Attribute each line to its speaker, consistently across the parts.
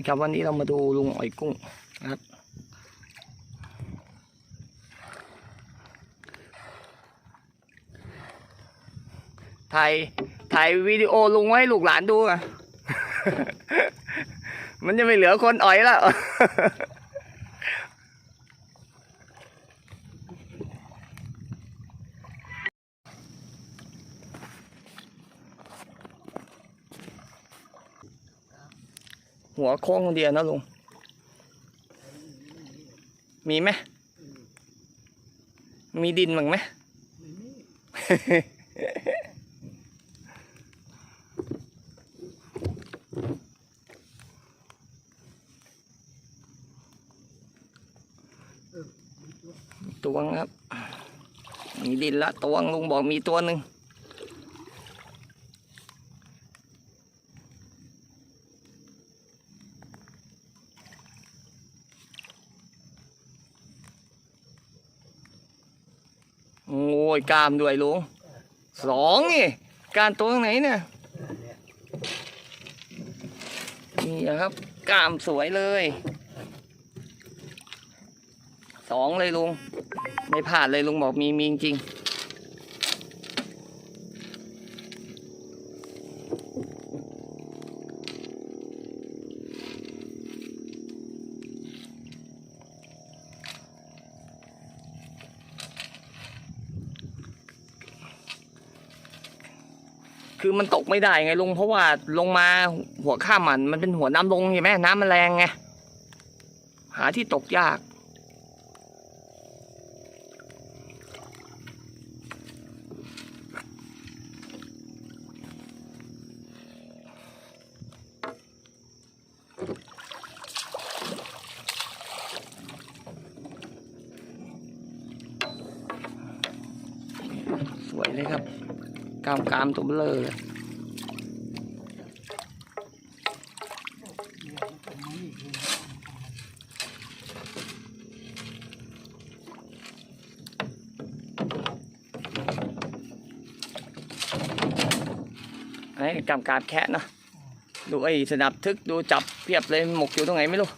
Speaker 1: นะครับ วันนี้เรามาดูลุงอ่อยกุ้งนะครับถ่ายถ่ายวิดีโอลุงไว้ให้ลูกหลานดูอะ มันจะไม่เหลือคนอ่อยแล้ว หัวโค้งคนเดียวนะลุง มีไหม มีดินบ้างไหมตัวงครับ มีดินละตัวงลุงบอกมีตัวหนึ่ง โอ้ ยกามด้วยลุงสองนี่การตัวไหนเนี่ยนี่นะครับกามสวยเลยสองเลยลุง ไม่ผ่าดเลยลุงบอกมีมีจริง คือมันตกไม่ได้ไงลุงเพราะว่าลงมาหัวข้ามมันมันเป็นหัวน้ำลงใช่ไหมน้ำมันแรงไงหาที่ตกยาก สวยเลยครับ กามกามตัวเบลอเลยไอ้กามกามแคะเนาะดูไอ้สนับทึกดูจับเพียบเลยหมกอยู่ตรงไหนไม่รู้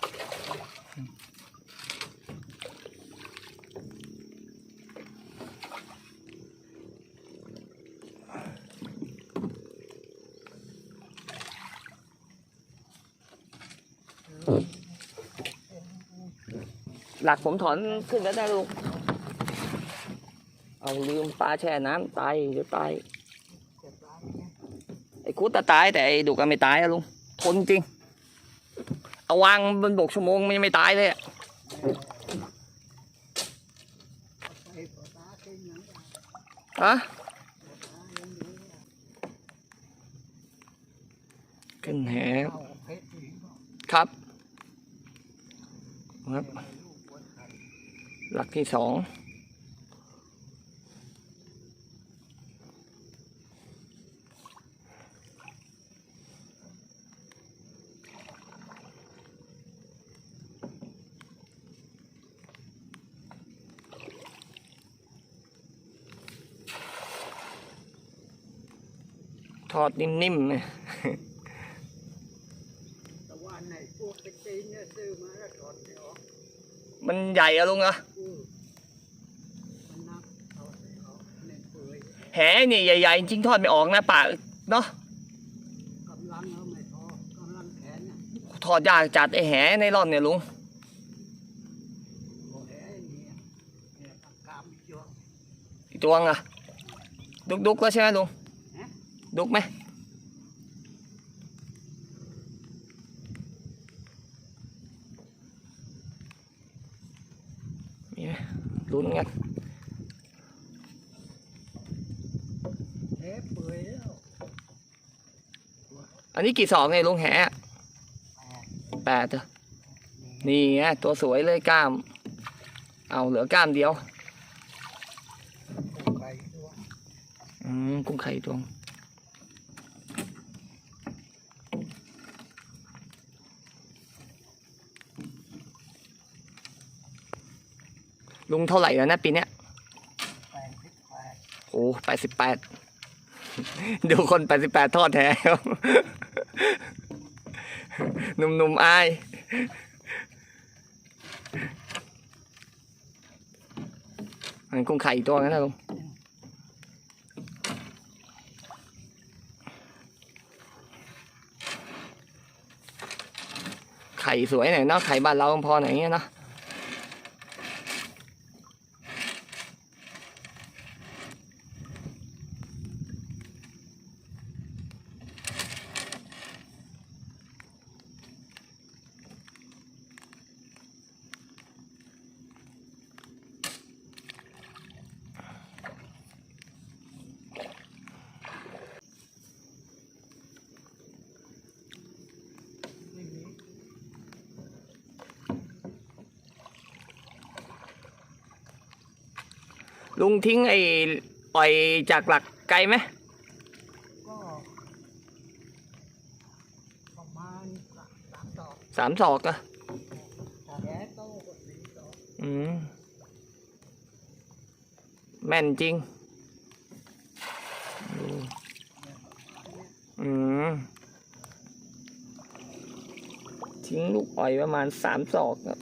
Speaker 1: หลักผมถอนขึ้นแล้วได้ลูก เอาลืมปลาแช่น้ำตายเดี๋ยวตาย ไอ้คุตตายแต่ไอ้ดุกก็ไม่ตายอะลุง ทนจริง เอาวางบนบกชั่วโมงมันยังไม่ตายเลยอะฮะขึ้นแหครับครับ หลักที่สองทอดนิ่มๆนะ
Speaker 2: แต่ว่าในพวกตะกี้เนี่ยซื้อมาแล้วถอดไม่ออก
Speaker 1: มันใหญ่อะลุงอะ
Speaker 2: อือมันนักถอดไม่ออกเน่นเปื่อย
Speaker 1: แหนี่ยใหญ่ๆจริงทอดไม่ออกนะปากเนาะ
Speaker 2: กำลังเอาไม่พอกำลังแขนน่ะ
Speaker 1: ถอดยากจัดไอ้แหในร่อนเนี่ยลุง
Speaker 2: โอ้แหเนี่ยเนี่ยปากกามจวง
Speaker 1: อีกตัวงอะดุกดุกแล้วใช่ไหมลุงดุกไหมมีไหมลุ้นกัน
Speaker 2: แหเปื่อยแล้ว
Speaker 1: อั นนี้กี่สองเนี่ยลุงแห
Speaker 2: แปด
Speaker 1: เนี่ไงตัวสวยเลยกล้าม เอาเหลือกล้ามเดียวอืมกุ้งไข่ตัวงลุงเท่าไหร่แล้วนะปีเนี้ยโอ้แปดสิบแปด ดูคนแปดสิบแปดทอดแท้ครับหนุ่มๆอายมันกุ้งไข่ตัวนั้นนะลุงไข่สวยหน่อยเนาะไข่บ้านเราพอหน่อย่างเงี้ยเนาะ ลุงทิ้งไอ้ปล่อยจากหลักไกลไหม
Speaker 2: ก็ประมาณสามดอก
Speaker 1: สามศอกอะ
Speaker 2: แต่แย่โตกว่าสี่ดอก
Speaker 1: อืมแม่นจริง อืมทิ้งลูกอ่อยประมาณสามศอกครับ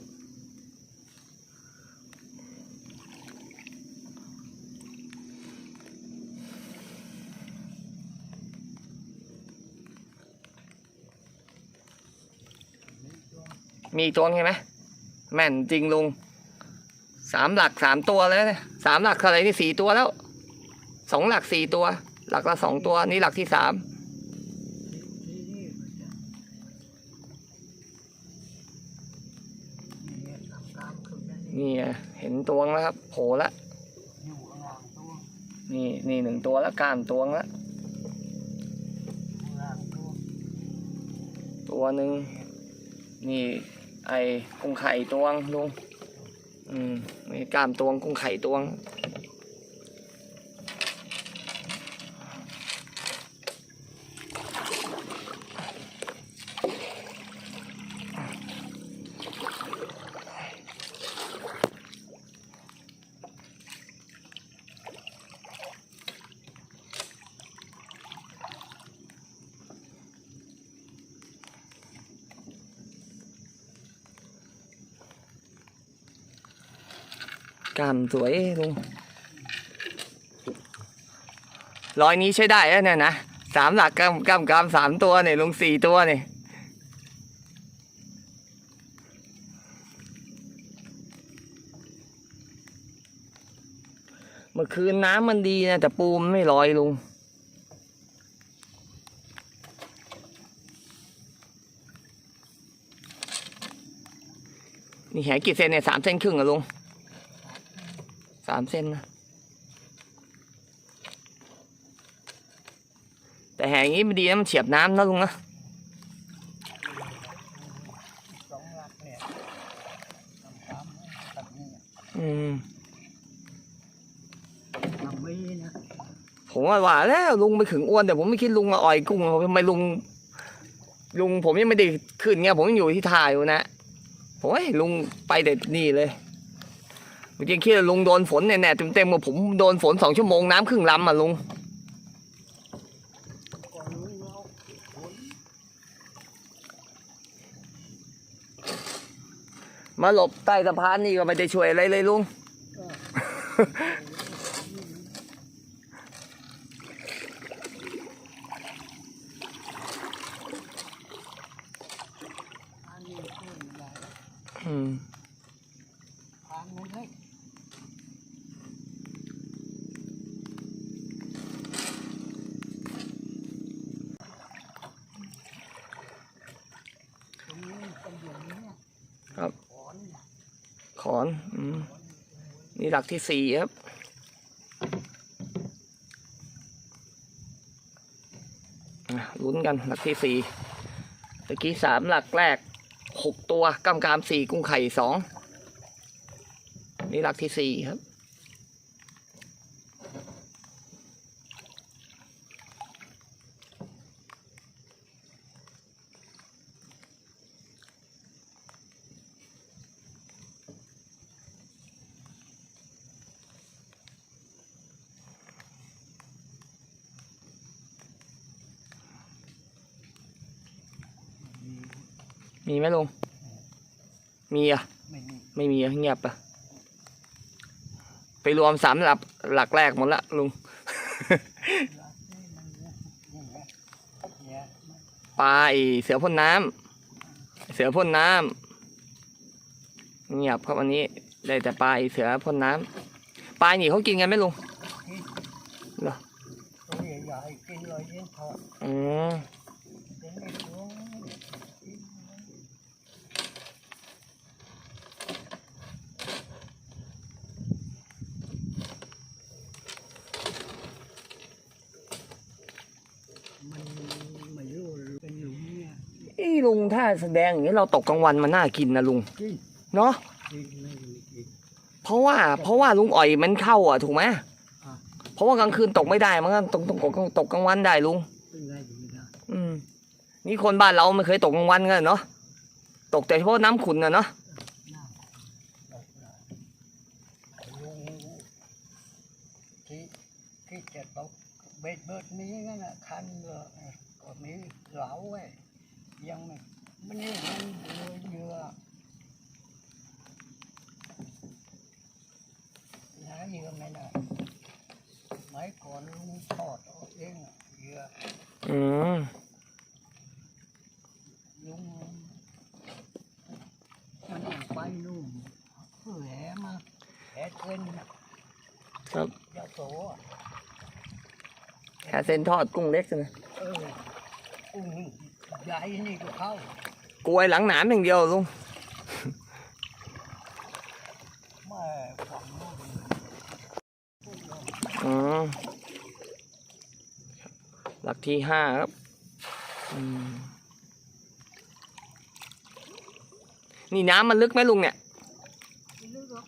Speaker 1: มีตัวใช่ไหมแม่นจริงลุงสามหลักสามตัวแล้วเนี่ยสามหลักอะไรนี่สี่ตัวแล้วสองหลักสี่ตัว หลักละสองตัวนี่หลักที่สาม
Speaker 2: นี่
Speaker 1: เห็นตัวแล้วครับโผล่ละ
Speaker 2: อยู่ข้างล่างตัว
Speaker 1: นี่นี่หนึ่งตัวแล้วกล้ามตัวแล้ว
Speaker 2: ตัว
Speaker 1: หนึ่งนี่ ไอ้กุ้งไข่ตวงลุง อืมมีกล้ามตวงกุ้งไข่ตวง สวยลุงร้อยนี้ใช้ได้แล้วเนี่ยนะสามหลักกล้ามกล้ามกล้ามสามตัวเนี่ยลงสี่ตัวเนี่ยเมื่อคืนน้ำมันดีนะ แต่ปูมันไม่ลอยลุงนี่แหกี่เซนเนี่ยสามเซนครึ่งอะลุงามเซนนะ แต่แหอย่างนี้มันดีนะมันเฉียบน้ำนะลุงนะ
Speaker 2: สองหลักเนี่ยทำตามตัดนี่
Speaker 1: อืม
Speaker 2: ทำไม่นะ
Speaker 1: ผมว่าว่าแล้วลุงไปถึงอ้วนแต่ผมไม่คิดลุงมาอ่อยกุ้งทำไมลุง ลุงผมยังไม่ได้ขึ้นเงี้ยผมยังอยู่ที่ท่าอยู่นะผมว่าเฮ้ยลุงไปแต่นี่เลย จริงๆคิดว่าลุงโดนฝนเนี่ยแน่เต็มๆว่าผมโดนฝนสองชั่วโมงน้ำครึ่งลำอะลุงมาหลบใต้สะพานนี่ก็ไม่ได้ช่วยอะไรเลยลุง
Speaker 2: อื
Speaker 1: ม
Speaker 2: ทางมันเล็กตรงนี้เป็นอย่างนี้เนี่ย
Speaker 1: ครับ
Speaker 2: ขอนเนี่ย
Speaker 1: ขอนอนี่หลักที่สี่ครับ ลุ้นกันหลักที่สี่ตะกี้สามหลักแรกหกตัวกำกามสี่กุ้งไข่สองนี่หลักที่สี่ครับ มีไหมลุง มีอะ
Speaker 2: ไม่มี
Speaker 1: ไม่มีอะเงียบอะไปรวมสามหลักหลักแรกหมดละลุง
Speaker 2: รักนี่มันนี่ไงเนี่ยมัน
Speaker 1: ปลาไอเสือพ่นน้ำ เสือพ่นน้ำเงียบครับวันนี้ ได้แต่ปลาไอเสือพ่นน้ำ ปลาหนีเขากินกันไหมลุง
Speaker 2: กิน
Speaker 1: เหรอ
Speaker 2: ตัวใหญ่ๆกินเลยเลี้ยงทอด
Speaker 1: อืม
Speaker 2: เลี้ยงไม่ตัวกินมันไม่รู้เป็นหลุมเนี่ย
Speaker 1: ไอ้ ลุงถ้าแสดงอย่างนี้เราตกกลางวันมันน่ากินนะลุง
Speaker 2: กิน
Speaker 1: เนาะ
Speaker 2: กินไม่มีกิน
Speaker 1: เพราะว่าเพราะว่าลุงอ่อยมันเข้าอะถูกไหม
Speaker 2: อ่า
Speaker 1: เพราะว่ากลางคืนตกไม่ได้มันก็ตกตกตกตกกลางวันได้ลุง
Speaker 2: เป็นไงอยู่ไม่ได้
Speaker 1: อืมนี่คนบ้านเราไม่เคยตกกลางวันกันเนาะตกแต่เฉพาะน้ำขุ่นนะเนาะ
Speaker 2: น้ำตกเลยลุงที่ที่จะตกเบ็ดเบิดนี้นั่นน่ะคันเลยก็มีเหลาไว้ ยังไม่มันนี่มันเรือเรือหาเรือไม่ได้ไม้ก่อนลุงทอดเอาเองอะเรือ
Speaker 1: อืม
Speaker 2: ลุงมันต้องไปนู่นเพื่อแหมาแหเส้นน่ะ
Speaker 1: ครับ
Speaker 2: ยาโสอะ
Speaker 1: แหเส้นทอดกุ้งเล็กใช่ไหม
Speaker 2: เออกุ้ง ใหญ่นี่ก็เข้าก
Speaker 1: ลวยหลังหนามอย่างเดียวลุง
Speaker 2: แม่ฝังนู่น
Speaker 1: อืมหลักที่ห้าครับอืมนี่น้ำมันลึกไหมลุงเนี่ย
Speaker 2: ไม่รู้หรอก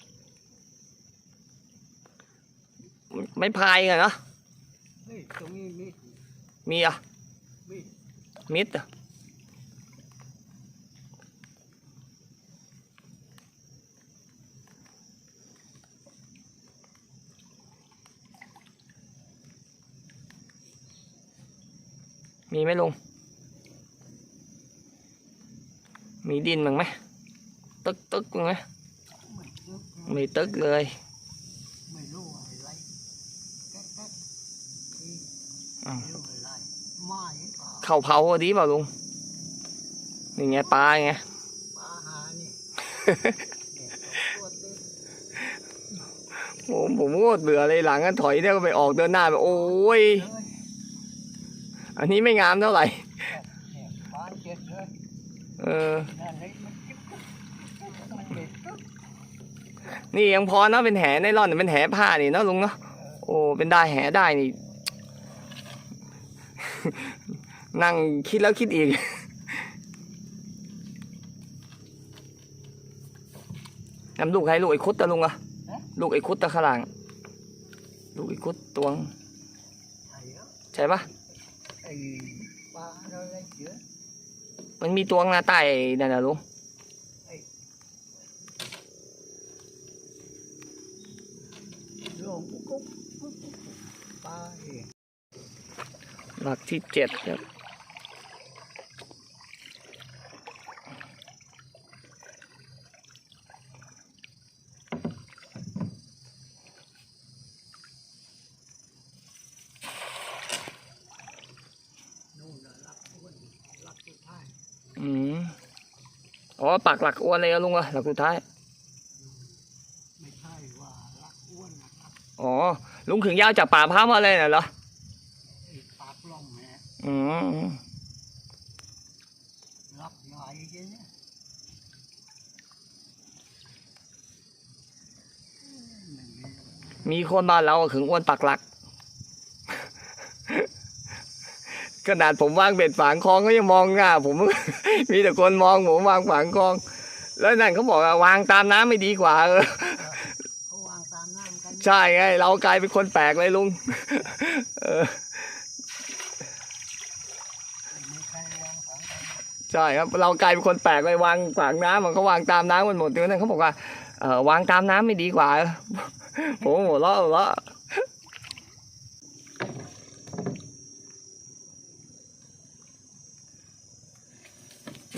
Speaker 1: ไม่พายกันเนาะ
Speaker 2: เฮ้ยตรงนี้มี
Speaker 1: มีอะ
Speaker 2: มี
Speaker 1: มิดอะ มีไหมลุง มีดินบ้างไหมตึกตึกบ้างไหม
Speaker 2: ไม่รู้
Speaker 1: ไม่ตึกเลย
Speaker 2: ไม่รู้อะไรแก๊กแก๊กอี
Speaker 1: อืม
Speaker 2: ไม่รู้อะไรไม้หรือเปล่า
Speaker 1: เข่าเผาพอดีเปล่าลุงนี่ไงปลาไง
Speaker 2: ปลาหานี่เนี่ยตัวเต็ม
Speaker 1: ผมผมโคตรเบื่อเลยหลังก็ถอยเนี่ยก็ไปออกเดินหน้าไปโอ้ย
Speaker 2: เลย
Speaker 1: อันนี้ไม่งามเท่าไหร่
Speaker 2: เนี่ยปลาเจ็ดเลย
Speaker 1: เออ
Speaker 2: นั่นเลยมันจิ๊บกุ๊บกุ๊บมันเด็ดกุ๊บ
Speaker 1: นี่ยังพอเนาะเป็นแหไนล่อนแต่เป็นแหผ้านี่เนาะลุงเนาะโอ้เป็นได้แหได้นี่ นั่งคิดแล้วคิดอีกนำลูกใครลูกไอ้คุดตะลุงอะลูกไอ้คุดตะขางหลังลูกไอ้คุดตวง
Speaker 2: ใช่แล้ว
Speaker 1: ใช่ปะ
Speaker 2: ไอ้ ปลาอะไรเยอะ
Speaker 1: มันมีตวงหน้าใต้นั่นนะลุง
Speaker 2: ลงกุ๊บกุ๊บกุ๊บปลาเอง
Speaker 1: หลักที่เจ็ดครับ
Speaker 2: นู่นน่ะรักอ้วนรักสุดท้าย
Speaker 1: อืม อ๋อปักหลักอ้วนเลยอะลุงอะหลักสุดท้าย
Speaker 2: ไม่ใช่ว่ารักอ้วนนะรัก
Speaker 1: อ๋อลุงขึงยาวจากป่าพร้าวมาเลยน่ะเหรอ
Speaker 2: ไอ้ปากล่องแหม
Speaker 1: อืม
Speaker 2: รักใหญ่แค่เนี้ยไม่มี
Speaker 1: มีคนบ้านเราขึงอ้วนปักหลัก ขนาดผมวางเบ็ดฝางคลองก็ยังมองหน้าผม มีแต่คนมองผมวางฝางคลอง แล้วนั่นเขาบอกว่าวางตามน้ำไม่ดีกว่าเออ
Speaker 2: เขาวางตามน้ำกัน
Speaker 1: ใช่ไง เรากลายเป็นคนแปลกเลยลุงเออ
Speaker 2: ไม่มีใครวางของกัน
Speaker 1: ใช่ครับเรากลายเป็นคนแปลกเลยวางฝางน้ำมันก็วางตามน้ำมันหมดเลยนั่นเขาบอกว่าเออวางตามน้ำไม่ดีกว่าผมหัวเราะหัวเราะ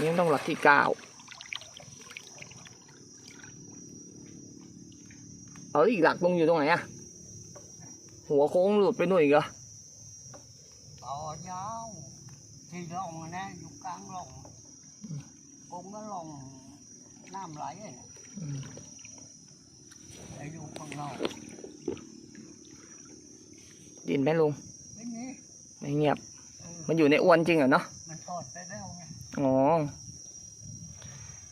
Speaker 1: นี่ต้องหลักที่เก้าเอาอีกหลักลงอยู่ตรงไหนอะหัวโค้งหลุดไปหน่อยอีกเหรอ
Speaker 2: ต่อยาวที่ร่องอะนะอยู่กลางร่องผมก็ร่องน้ำไหลอะไอ้อยู่ข้างนอก
Speaker 1: ดินไหมลุง
Speaker 2: ไม่มี
Speaker 1: ไม่เงียบ
Speaker 2: เออ
Speaker 1: มันอยู่ในอ้วนจริงเหรอเนาะ
Speaker 2: มันทอดไปแล้วไง
Speaker 1: อ๋อ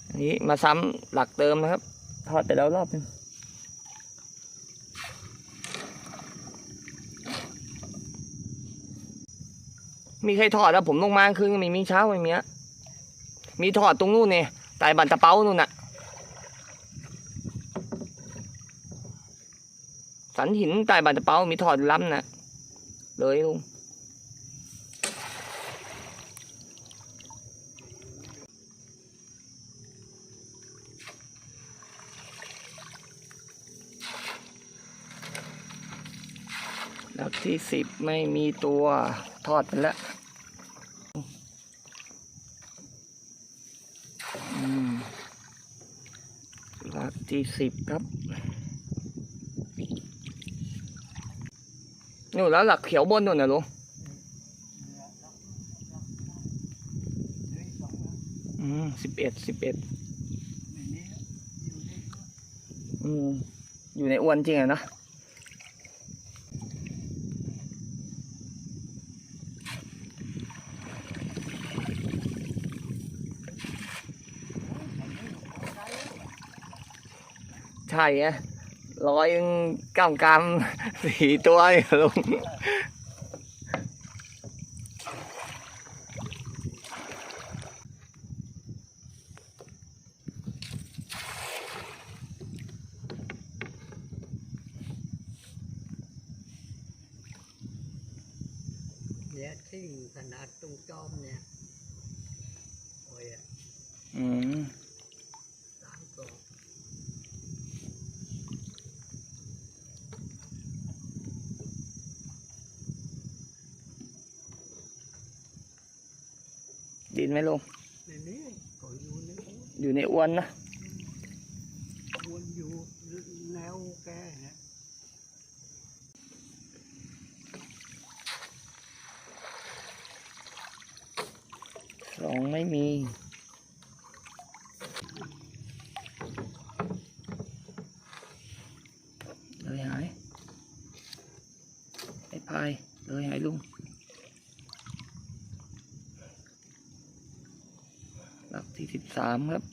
Speaker 1: อันนี้มาซ้ำหลักเติมนะครับ ทอดไปแล้วรอบนึงมีใครทอดแล้วผมลงมาคืนก็ไม่มีเช้าไม่มีอะมีทอดตรงนู้นเนี่ยใต้บันตะเป้านู่นน่ะ สันหินใต้บันตะเป้ามีทอดล้ำน่ะ เลยลุง หลักที่สิบไม่มีตัวทอดไปแล้วหลักที่สิบครับนู่นแล้วหลักเขียวบนนู่นนะลุง
Speaker 2: อื
Speaker 1: มสิบเอ็ดสิบเอ็ด
Speaker 2: อื
Speaker 1: มอยู่ในอ้วนจริงอะนะ ใช่ไงร้อยกำกำสี่ตัวลุง
Speaker 2: เนี่ยทิ้งขนาดตรงจอมเนี่ยโอ้ยอะ
Speaker 1: อืม
Speaker 2: สามตัว
Speaker 1: ดิน ไหมลุง
Speaker 2: ไม่มีก็อยู่ในอ้วน
Speaker 1: อยู่ในอ้วนนะ
Speaker 2: วนอยู่แนวแกเนี่ย
Speaker 1: สองไม่มี เลยหาย ไอ้พาย เลยหายลุง หลักที่สิบสามครับ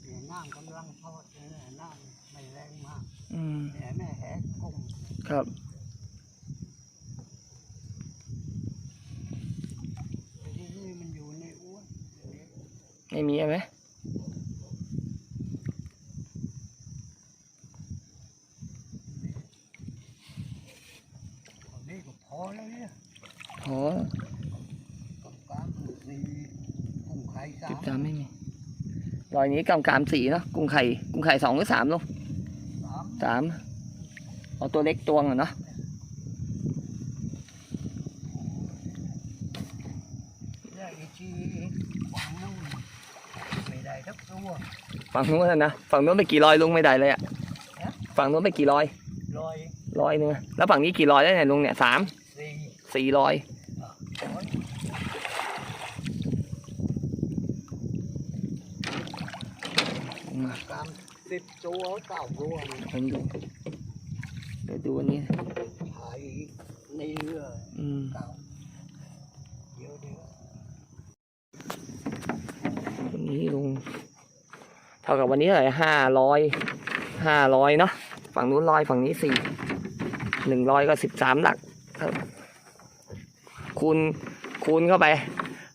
Speaker 2: เนี่ยน้ำกำลังทอดเลยนะน้ำไม่แรงมาก
Speaker 1: อืม
Speaker 2: เนี่ยแม่แหกกุ้ง
Speaker 1: ครับ
Speaker 2: แต่ที่นี่มันอยู่ในอ้วนเนี่ย
Speaker 1: ไม่มีใช่ไหม
Speaker 2: ตอนนี้ก็พอแล้วเนี่ย
Speaker 1: โอ้
Speaker 2: กับกลางสี่กุ้งไข่สา
Speaker 1: สิบ
Speaker 2: ม
Speaker 1: สามไม่มีร อยนี้กำกามสีเนาะกุ้งไข่กุ้งไข่สองหรือสามลุง
Speaker 2: สาม
Speaker 1: สามเอาตัวเล็กตวงอะเนาะ
Speaker 2: ได้อีกทีฝั่งนู้นไม่ได้ทักตัว
Speaker 1: ฝั่งนู้นนะนะฝั่งนู้นไปกี่รอยลุงไม่ได้เลยอะ
Speaker 2: ฮะ
Speaker 1: ฝั่งนู้นไปกี่รอย
Speaker 2: ลอย
Speaker 1: รอยหนึงอะแล้วฝั่งนี้กี่รอยได้เนี่ยลุงเนี่ยสาม
Speaker 2: สี่
Speaker 1: สี่รอย
Speaker 2: ร้อยกลาง สิบตัวเก้าตัวนี่
Speaker 1: ผมดูเดี๋ยวดูอันนี้
Speaker 2: ถ่ายในเรือ
Speaker 1: อืม
Speaker 2: เก่าเดี๋ยวเดี๋ยว
Speaker 1: อันนี้ลุงเท่ากับวันนี้เท่าไหร่ห้าร้อยห้าร้อยเนาะฝั่งนู้นร้อยฝั่งนี้สี่หนึ่งร้อยก็สิบสามหลักคูณคูณเข้าไป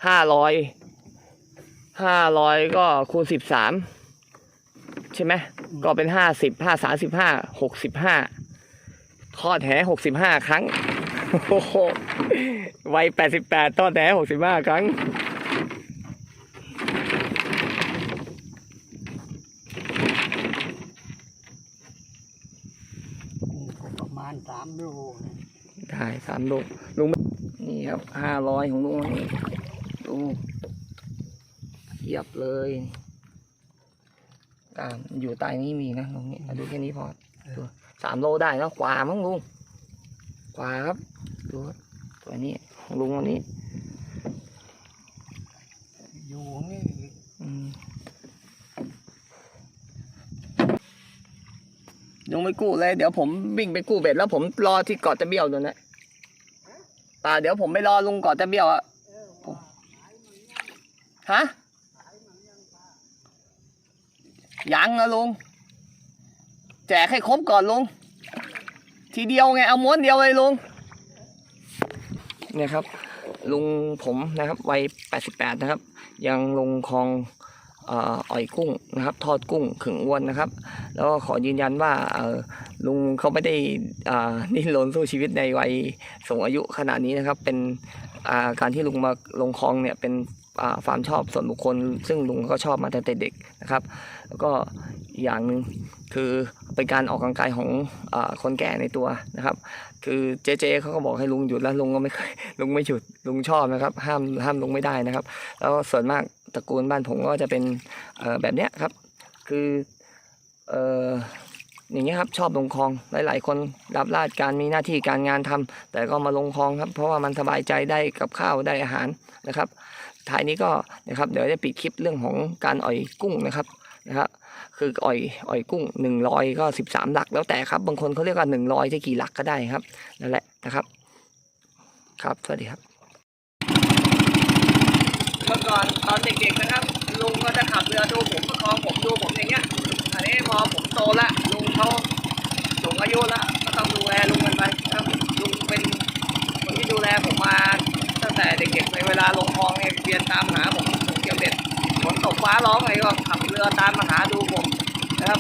Speaker 1: ห้าร้อยห้าร้อยก็คูณสิบสาม ใช่ไหมก็เป็นห้าสิบห้าสามสิบห้าหกสิบห้าทอดแหหกสิบห้าครั้งโอ้โหวัยแปดสิบแปดทอดแหหกสิบห้าครั้ง
Speaker 2: กุ้งก็ประมาณสามโลนะ
Speaker 1: ได้สามโลลุงนี่ครับห้าร้อยของลุงนี่ดูเทียบเลย อ่าอยู่ใต้นี้มีนะตรงนี้เอาดูแค่นี้พอดูสามโลได้แล้วกว่ามั้งลุงกว่าครับดูครับตัวนี้ของลุงวันนี้
Speaker 2: อยู่นี่
Speaker 1: อืมลุงไม่กู้เลย เดี๋ยวผมวิ่งไปกู้เบ็ดแล้วผมรอที่เกาะตะเบี้ยวตัวนะป่าเดี๋ยวผมไปรอลุงเกาะตะเบี้ยวอะฮะ ยังนะลุง แจกให้ครบก่อนลุง ทีเดียวไงเอาม้วนเดียวเลยลุง เนี่ยครับ ลุงผมนะครับวัย 88 นะครับ ยังลงคลองอ่ออยกุ้งนะครับ ทอดกุ้งขึงอ้วนนะครับ แล้วก็ขอยืนยันว่าลุงเขาไม่ได้อ่าดิ้นรนสู้ชีวิตในวัยสูงอายุขนาดนี้นะครับ เป็นการที่ลุงมาลงคลองเนี่ยเป็น ความชอบส่วนบุคคล ซึ่งลุงก็ชอบมาตั้งแต่เด็กนะครับ แล้วก็อย่างหนึ่งคือเป็นการออกกำลังกายของอคนแก่ในตัวนะครับ คือเจเจเขาก็บอกให้ลุงหยุดแล้วลุงก็ไม่เคยลุงไม่หยุดลุงชอบนะครับ ห้ามห้ามลุงไม่ได้นะครับ แล้วส่วนมากตระกูลบ้านผมก็จะเป็นแบบเนี้ยครับ คือเอ่ออย่างเงี้ยครับชอบลงคลองหลาย ๆ คนรับราชการมีหน้าที่การงานทำแต่ก็มาลงคลองครับ เพราะว่ามันสบายใจได้กับข้าวได้อาหารนะครับ ท้ายนี้ก็นะครับเดี๋ยวจะปิดคลิปเรื่องของการอ่อยกุ้งนะครับนะครับคืออ่อยอ่อยกุ้งหนึ่งร้อยก็สิบสามหลักแล้วแต่ครับ บางคนเขาเรียกว่าหนึ่งร้อยจะกี่หลักก็ได้ครับนั่นแหละนะครับ ครับสวัสดีครับเมื่อก่อนตอนเด็กๆนะครับลุงก็จะขับเรือดูผมประคองผมดูผมอย่างเงี้ยอันนี้พอผมโตละลุงเขาสูงอายุละก็ต้องดูแลลุงกันไปครับลุงเป็นคนที่ดูแลผมมา แต่เด็กๆในเวลาลงคลองเนี่ยเรียนตามหาผมผมเกี่ยวเด็ดฝนตกฟ้าร้องอะไรก็ขับเรือตามมาหาดูผมนะครับ